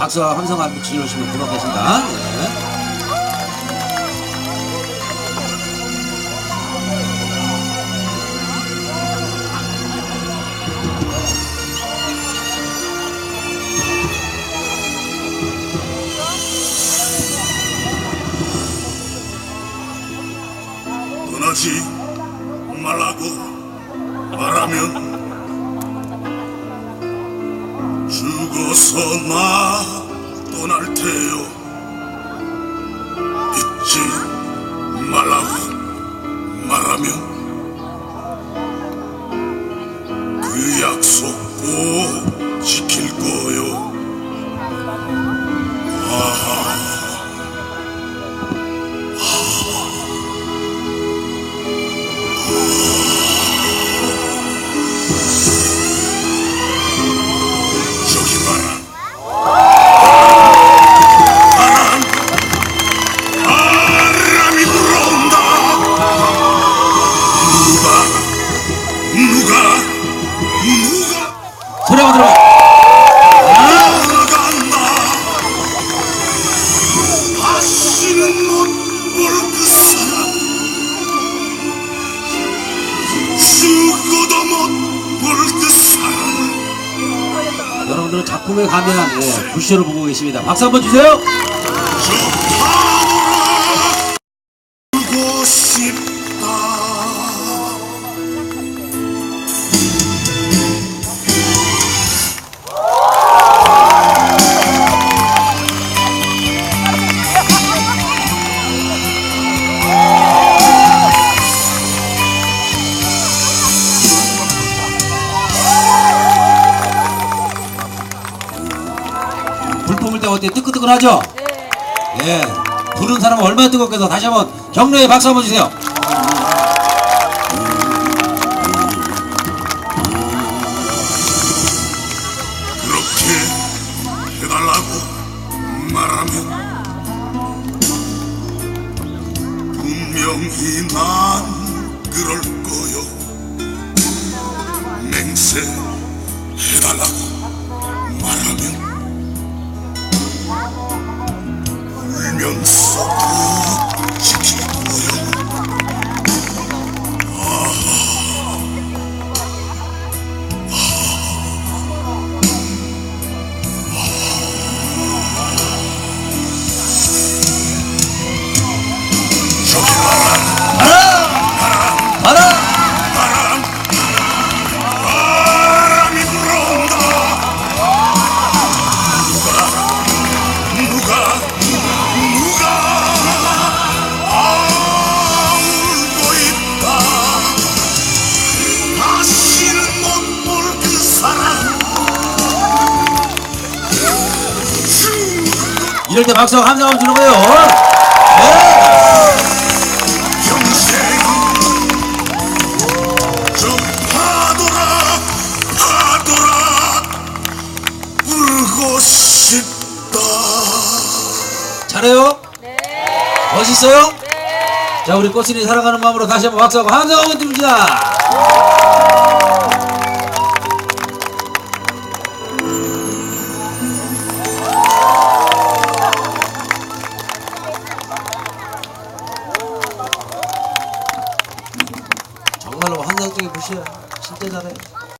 박수와 함성 한번 질러주시면 고맙겠습니다. 네. 말라고 말하면 죽어서 나 떠날 테요. 잊지 말라고 말하면 그 약속 꼭 지킬 거요 들어. 나간다 다시는 못볼그 사람 죽어도 못볼그 사람 여러분들은 작품에 가면 예, 불쇼를 보고 계십니다. 박수 한번 주세요. 싶다 불 뿜을 때 어때? 뜨끈뜨끈하죠? 예. 부른 사람은 얼마나 뜨겁겠어. 다시 한번 격려의 박수 한번 주세요. 그렇게 해달라고 말하면 분명히 난 그럴 거요 맹세 해달라고 Minions. 이럴 때 박수 함성 한번 주는 거예요. 울고 싶다 잘해요? 멋있어요? 자, 우리 꽃순이 사랑하는 마음으로 다시 한번 박수하고 한번 드립니다. 루시야 진짜 잘해.